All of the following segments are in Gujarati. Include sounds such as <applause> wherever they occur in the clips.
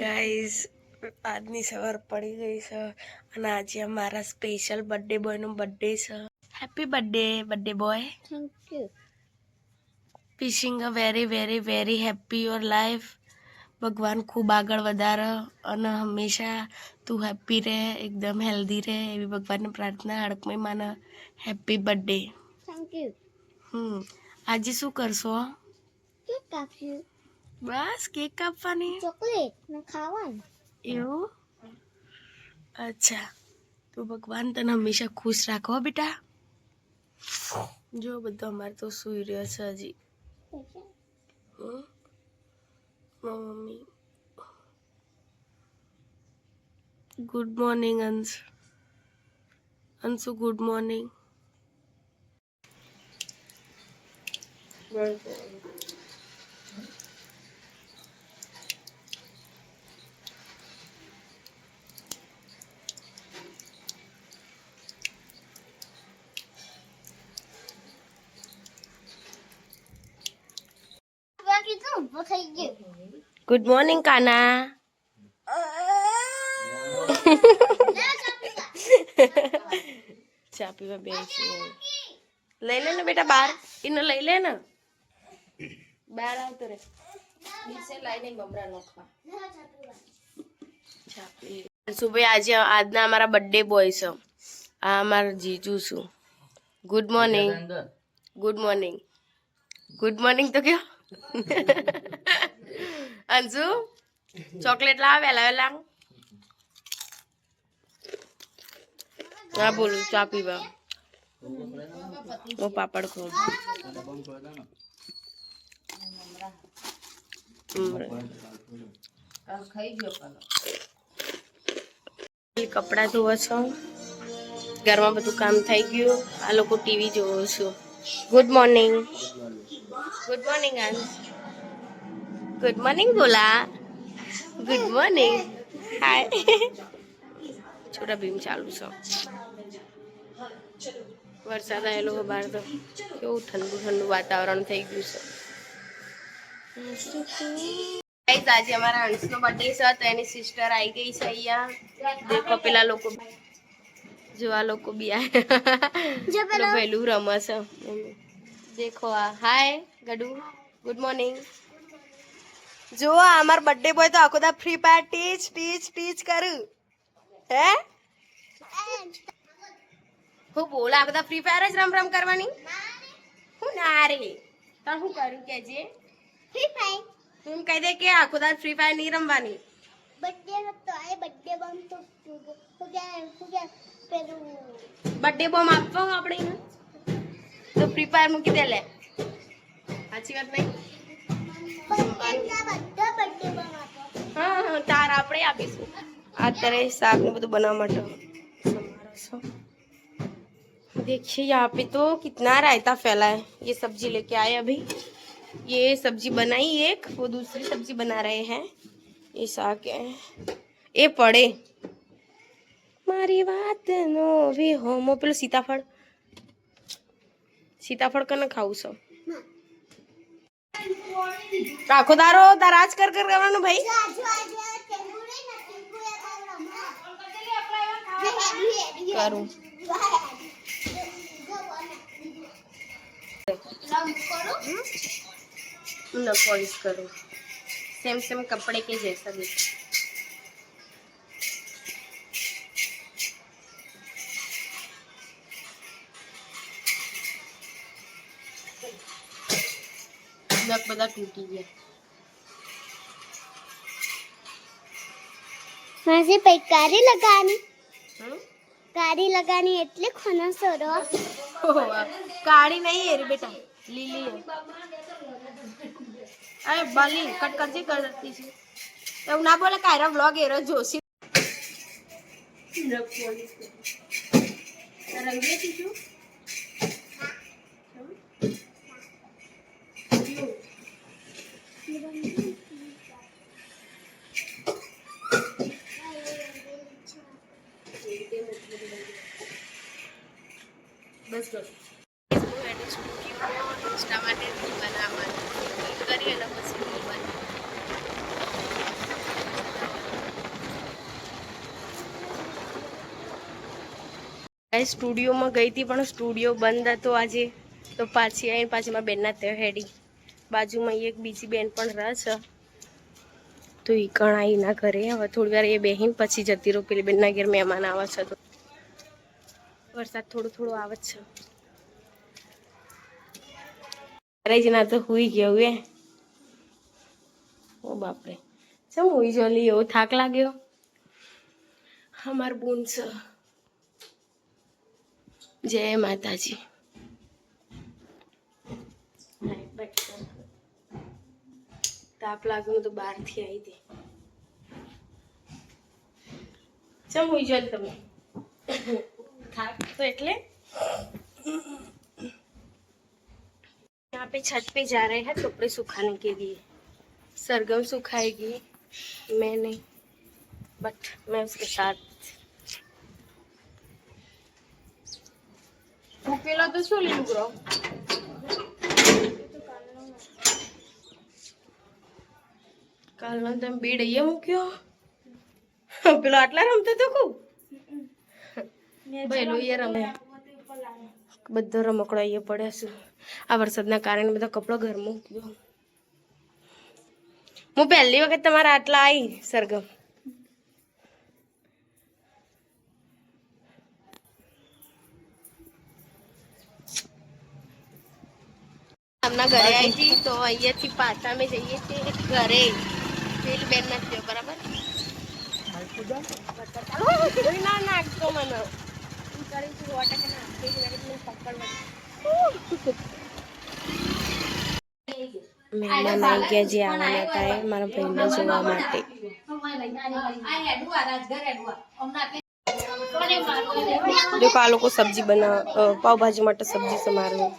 ગાઈઝ આજની સવાર પડી ગઈ છે અને આજે અમારા સ્પેશિયલ બર્થડે બોયનો બર્થડે છે happy birthday birthday boy thank you wishing a very very very happy your life ભગવાન ખૂબ આગળ વધારે અને હંમેશા તું હેપી રહે એકદમ હેલ્ધી રહે એવી ભગવાનની પ્રાર્થના હડકમય માને હેપી બર્થડે થેન્ક યુ હમ આજે શું કરશો કેક કાપશું બસ કેક કાપવાની ચોકલેટ ને ખાવાનું એવું અચ્છા તો ભગવાન તને હંમેશા ખુશ રાખો બેટા જો બધો અમારે તો સુઈ રહ્યો છે હજી mummy good morning Ansh Anshu good morning good morning Kana ચા પીવા બેસી લઈ લે ને બેટા બાર એને લઈ લે ને બાર આવતો રે દિવસે લાઈને બમરા નોખવા ચા પી આજે આજના અમારા બર્થડે બોય છે આ અમારા જીજુ છું good morning good morning good morning તો કયો અંજુ ચોકલેટ લાવ વેલા વેલા ના બોલું ચા પીવા હું પાપડ ખોલ કપડા ધોવા છો ઘરમાં બધું કામ થઈ ગયું આ લોકો ટીવી જોવો છો good morning good morning Ansh good morning બોલા good morning hi Chhota Bheem ચાલુ છે વરસાદ આવેલો છે બહાર તો કેવું ઠંડુ ઠંડુ વાતાવરણ થઈ ગયું છે આજે અમારા હંસનો બર્થડે છે તો એની સિસ્ટર આવી ગઈ છે અહીંયા દેખો પેલા લોકો જોવા લોકો બી આવ્યા પેલું રમે છે દેખો આ હાય ગડુ ગુડ મોર્નિંગ जो हमार बर्थडे बॉय तो आकोदा free fire teach teach teach कर है हो बोला आकोदा फ्री फायर है रम करवानी हूँ ना रे तो हूँ करूँ क्या जी फ्री फायर हूँ कह दे के आकोदा फ्री फायर नहीं रमवानी बर्थडे सब तो आए बर्थडे बम तो हो गया हो गया फिर बर्थडे बम आप तो तो फ्री फायर मुकी दे ले अच्छी बात नहीं અત્યારે શાક ને બધું બનાવવા માટે देखिए यहाँ पे तो कितना रायता फैला है ये सब्जी लेके आए अभी ये सब्जी बनाई एक वो दूसरी सब्जी बना रहे हैं ये साग है ये पड़े मारी મારી વાત નો વી હોમો सीताफड़ सीताफड़ का ना खाऊ सब તો આખો તારો તારા જ કર કરવાનું ભાઈ કરું ન પોલિશ કરું સેમ સેમ કપડે કે જૈસા દેખો બધા તૂટી ગયા હજી પછી કારી લગાની કારી લગાની એટલે ખોના સોરો કાળી નહીં એરી બેટા લીલી અરે બલી કટકજી કરતી છે એવું ના બોલે કાયરા વ્લોગ એરો જોશી રંગે તીજું સ્ટુડિયોમાં ગઈ હતી પણ સ્ટુડિયો બંધ હતો આજે તો પાછી આવીને પાછી મારા બેનના તે હેડી બાજુમાં એક બીજી બેન પણ રહે છે તો એ કણાઈ ના ઘરે હવે થોડી વાર એ બેહીને પછી જતી રહું પેલી બેનના ઘેર મહેમાન આવે છે તો વરસાદ થોડો થોડો આવે છે ત્યારે જ ના તો હુઈ ગયો એ ઓ બાપરે ચમ હુઈ જો લી એવો થાક લાગ્યો અમાર બોન છે जय माता जी લાગ્યો તો બહારથી આવી હતી यहाँ पे छत पे जा रहे हैं कपड़े सुखाने के लिए सरगम सुखाएगी मैं नहीं बट मैं उसके साथ ઉકેલો તો શું લીલું ગ્રો કાલનો તમે બેડ અહીંયા મૂક્યો પેલો આટલા રમતો તો કઉ પેલો એ રમે બધો રમકડો અહીંયા પડ્યા છું આ વરસાદના કારણે બધો કપડો ઘર મૂક્યો હું પહેલી વખત તમારા આટલા આવી સરગમ तो ना करे तो जी तो आइए थी पाटा में जाइए थे करे फिर मेहनत मत मेहमान आ सब्जी बना पाव भाजी माटे सब्जी समारोह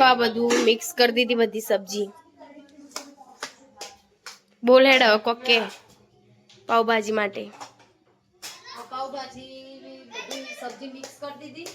પાબધુ મિક્સ કરી દીધી બધી सब्जी બોલ હેડ ઓકે પાઉ ભાજી માટે પાઉ ભાજી બધી सब्जी મિક્સ કરી દીધી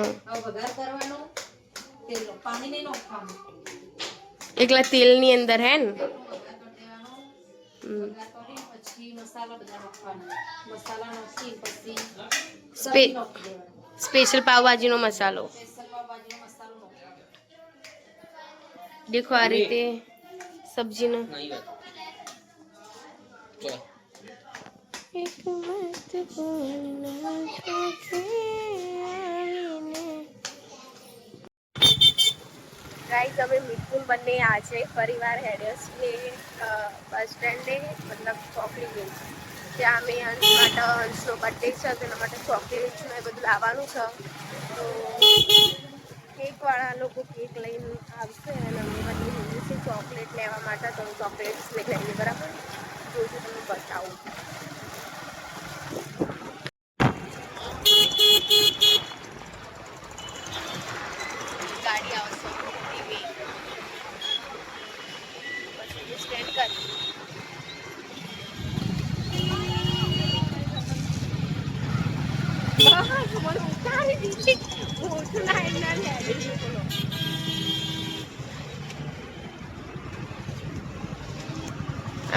હવે વઘાર કરવાનો તેલ પાણી નઈ નાખવાનું એકલા તેલ ની અંદર હે ને પછી મસાલા બધું પકવવાનું મસાલા નો સીપસી સ્પીશલ પાઉ ભાજી નો મસાલો સ્પીશલ પાઉ ભાજી देखो आ रीते सब्जी नो एक ગાઈસ અમે મિથુન બંને આજે પરિવાર હેડર્સને બસ સ્ટેન્ડે મતલબ ચોકડી ગઈ ત્યાં અમે હંસ માટે હંસનો બર્થડે છે તેના માટે ચોકલેટ્સ ને બધું લાવવાનું છે તો કેક વાળા લોકો કેક લઈને આવશે અને અમે બધી લીધી છે ચોકલેટ લેવા માટે તો હું ચોકલેટ્સ લઈ લઈએ બરાબર જોઉં છું તમને બતાવું ગાડી આવશે પછી સ્ટેન્ડ કરી મને ઉતારી દીધી મોટું ના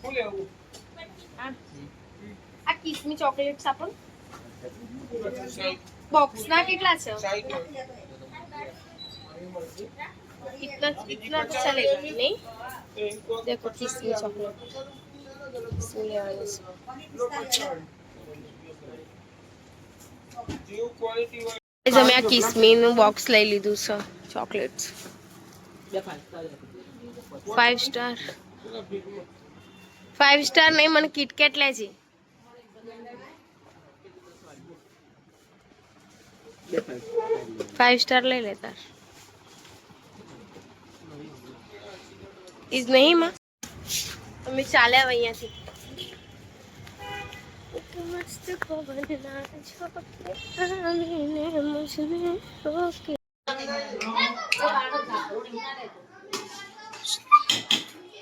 શું લેવું આ કિસમી ચોકલેટ્સ આપો બોક્સ ના કેટલા છે कितना कितना अच्छा लगेगा नहीं देखो किसमी चॉकलेट इसमें ले आए અમે આ કિસમીનું બોક્સ લઈ લીધું છે chocolates five star five star નહીં મને કિટકેટ લે છે ફાઇવ સ્ટાર લઈ લેતા ઇઝ નહીં માં અમે ચાલ્યા અહીંયાથી મસ્ત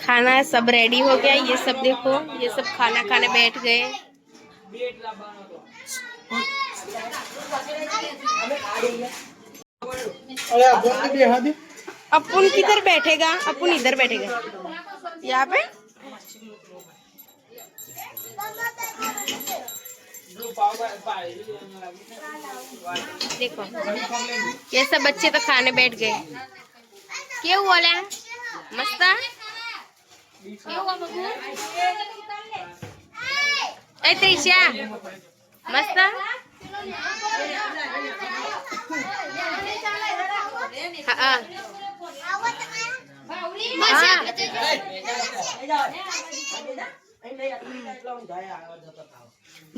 खाना सब रेडी हो गया ये सब देखो ये सब खाना खाने बैठ गए अपुन किधर बैठेगा अपुन इधर बैठेगा यहाँ पे देखो ये सब बच्चे तो खाने बैठ गए क्यों बोले मस्त ऐ त्रिशा मस्त हाँ हाँ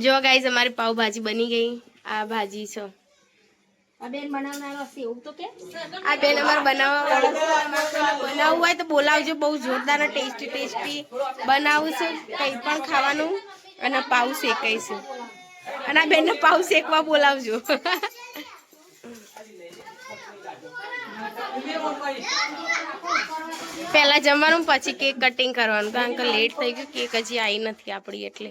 જો ગાઈઝ અમારી પાવભાજી બની ગઈ આ ભાજી છે આ બેન અમારે બનાવવા બનાવવું હોય તો બોલાવજો બહુ જોરદાર ટેસ્ટી ટેસ્ટી બનાવું છું કંઈ પણ ખાવાનું અને પાઉ શેકાઈશું અને આ બેનને પાઉ શેકવા બોલાવજો પહેલા જમવાનું પછી કેક કટિંગ કરવાનું કારણ કે લેટ થઈ ગયું કેક હજી આવી નથી આપણી એટલે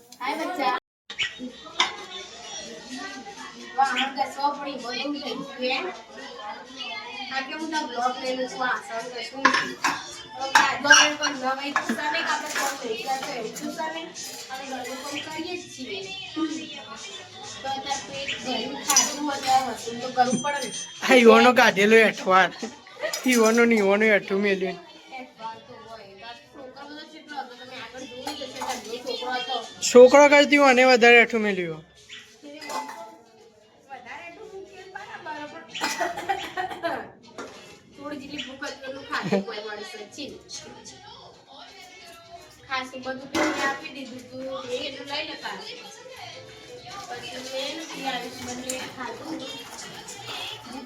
ચોપડી બોલી આ કે હું તો બ્લોગ લેલું છું આ સર કે શું પણ નવાઈ તો સામે આપણે ફોન લઈલા તો એટલું સામે અને ઘરનું કામ કરીએ જ છીએ તો અત્યારે પેટ ભર્યું ખાધું અત્યારે વસ્તુ તો કરવું પડે ને આ યોનો કાઢેલો એઠવાડ યોનો ની યોનો એઠું મેલ્યું छोकरा करती हूँ आने वाले अठो मिलियो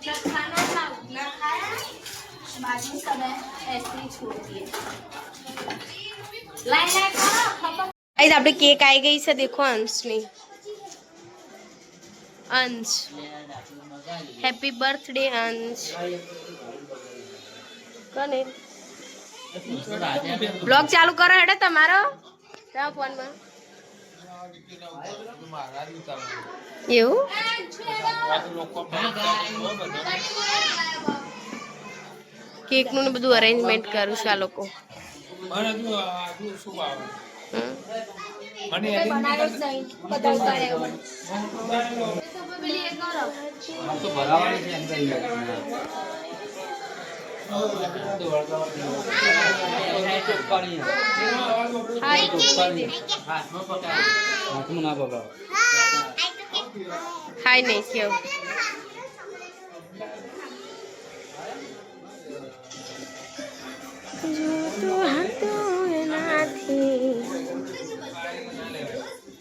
खाना खाया बाद में ऐसे ही छोड़ दिए ગાઈસ આપડે કેક આવી ગઈ છે દેખો અંશની અંશ હેપી બર્થડે અંશ કને બ્લોગ ચાલુ કર હેડો તમારો આવ ફોન માં એવું કેક નું બધું અરેન્જમેન્ટ કરું છું આ લોકો મારું જો આ જો સુભા મને બનાવ્યો જ નહીં બધા ઉતારે એવું તો ભરાવાની છે અંદર હાથમાં ના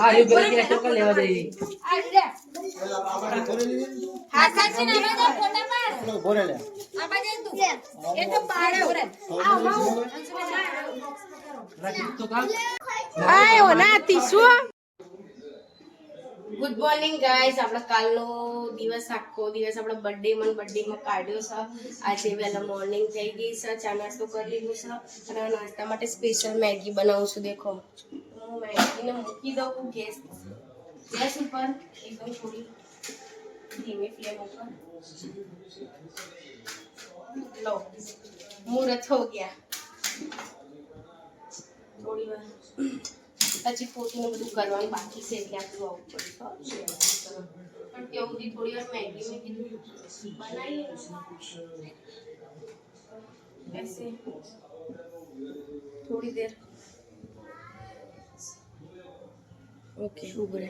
हां हे गलती है तो लेवा जाई हाताची नावे दे फोटो पाड बोरे ले आबा दे तू ये तो पाड बोरे आ रख तो का आयो ना तीसू ગુડ મોર્નિંગ ગાઈસ આપણો કાલનો દિવસ આખો દિવસ આપણો બર્થડે મન બર્થડેમાં કાઢ્યો છે આજે વહેલા મોર્નિંગ થઈ ગઈ છે ચા નાસ્તો કરી લીધું છે અને નાસ્તા માટે સ્પેશિયલ મેગી બનાવું છું દેખો હું મેગીને મૂકી દઉં ગેસ ગેસ ઉપર એકદમ થોડી ધીમી ફ્લેમ ઉપર લો મુહૂર્ત હો ગયા થોડી વાર પછી પોતીનું બધું કરવાનું બાકી છે એટલે આપણું આવું પડે પણ કેવું સુધી થોડી વાર મેગી મેં કીધું બનાવીએ થોડી દેર ઓકે ઉભરે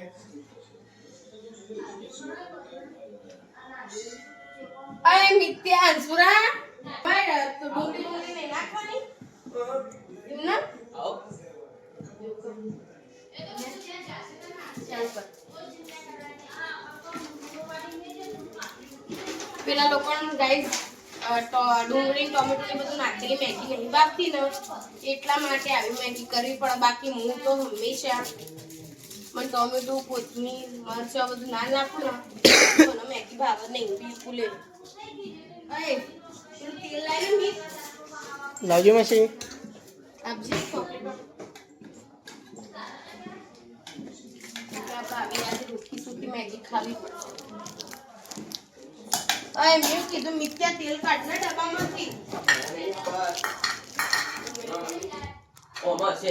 અરે મિત્યાન સુરા મારા તો ડુંગળી ડુંગળી નાખવાની એમને પેલા લોકો ગાઈઝ ડુંગળી ટોમેટો બધું નાખેલી મેગી નહીં બાફતી ને એટલા માટે આવી મેગી કરવી પણ બાકી હું તો હંમેશા మరి టొమాటో కొత్తిమీర మరచి ఆ બધું ના નાખો ને મને મેગી ભાવે નહીં બિલકુલ એ તેલ લાવી મીઠ લાવજો મસી આપજે મિથ્યા તેલ કાઢના ડબ્બામાંથી ઓમાં છે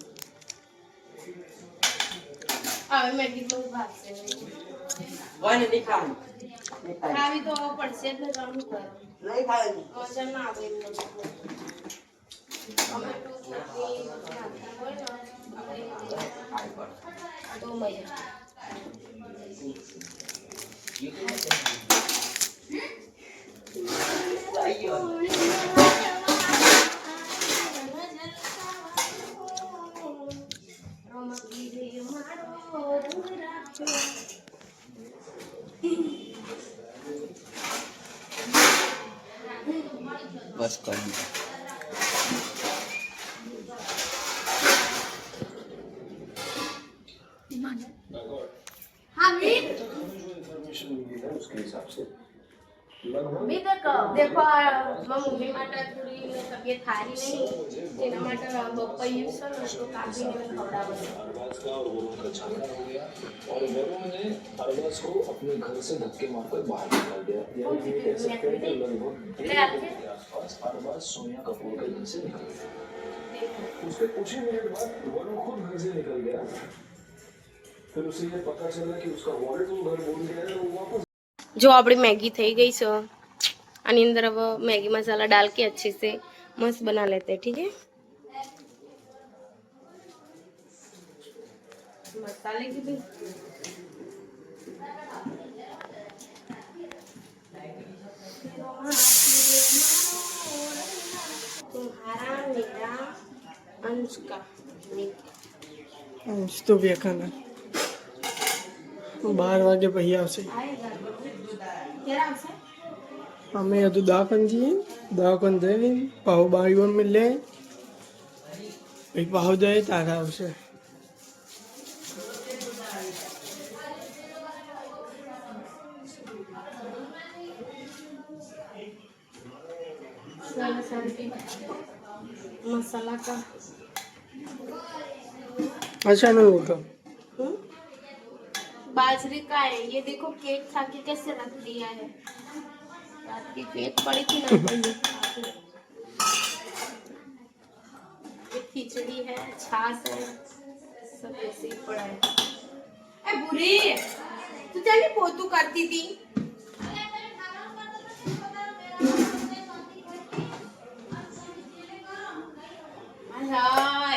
વન નિકાલ ખાવી તો પડશે એટલે રમવું પડે નહીં ખાવાની વજન ના આવે એમ તો મજા बस कर अभी हाँ, तक देखो मम्मी माटा थोड़ी तबियत थारी नहीं तेना माटा बप्पा यूज करो तो काफी नहीं खवड़ा बने प्रयास का और वो उनका झगड़ा हो गया और वरुण ने अरबस को अपने घर से धक्के मारकर बाहर निकाल दिया यानी कह सकते हैं कि लगभग डेढ़ बजे के अरबस सोनिया कपूर के घर से निकल गया उसके कुछ ही मिनट बाद वरुण खुद घर से निकल गया फिर उसे ये पता चला कि उसका वॉलेट वो घर भूल गया है वो वापस जो આપણી मैगी थी गई सो આની वो मैगी मसाला डाल के अच्छे से मस्त बना लेते हैं ठीक है મસાલે કી ભી तुम्हारा मेरा અંશ તો વ્યાખાના બાર વાગે પછી આવશે અમે હજુ દવાખાન જઈએ દવાખાન જઈએ પાવ બારીઓને મિલે પછી પાવ જાય તારા આવશે मसाला का अच्छा नहीं होगा हम्म? बाजरे का है ये देखो केक खा के कैसे रख दिया है रात की केक पड़ी थी ना <laughs> खिचड़ी है छाछ है सब ऐसे ही पड़ा है ए बुरी तू तो जाने पोतू करती थी રાહ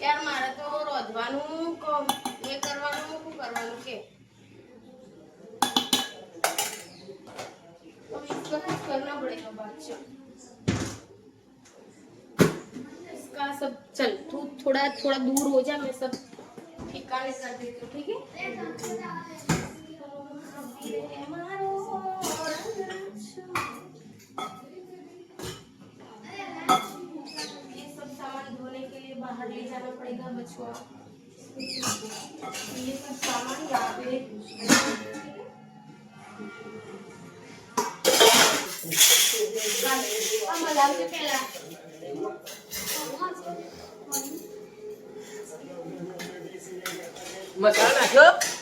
યાર મારે તો રોધવાનું કે કરવાનો મુકુ કરવાનો કે તો ઈ સફાઈ કરવું પડેગા બાצા ઇસકા સબ ચાલ થોડું થોડા દૂર હો જા મે સબ ઠીકાને કર દેતો ઠીક હે તો હવે રહે મારા थोड़ा हट ले जाना पड़ेगा मछुआ ये सब सामान यहाँ पे हम आराम से फैला मसाला क्यों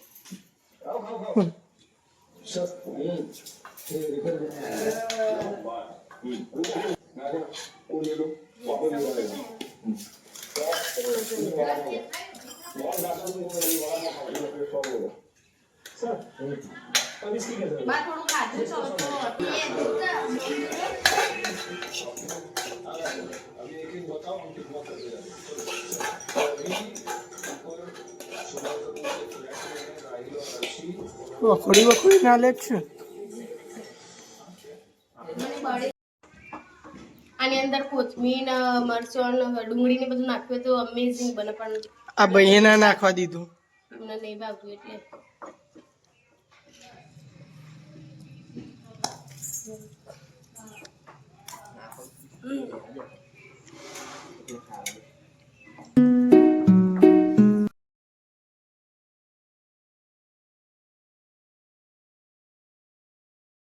Vai por um lugar, deixa eu botar um que bota ali. વખોડી વખોડી ના લે છે આની અંદર કોથમીર મરચાં ડુંગળી ને બધું નાખ્યું તો અમેઝિંગ બને પણ આ ભાઈએ ના નાખવા દીધું મને નહીં ભાવતું એટલે Mm.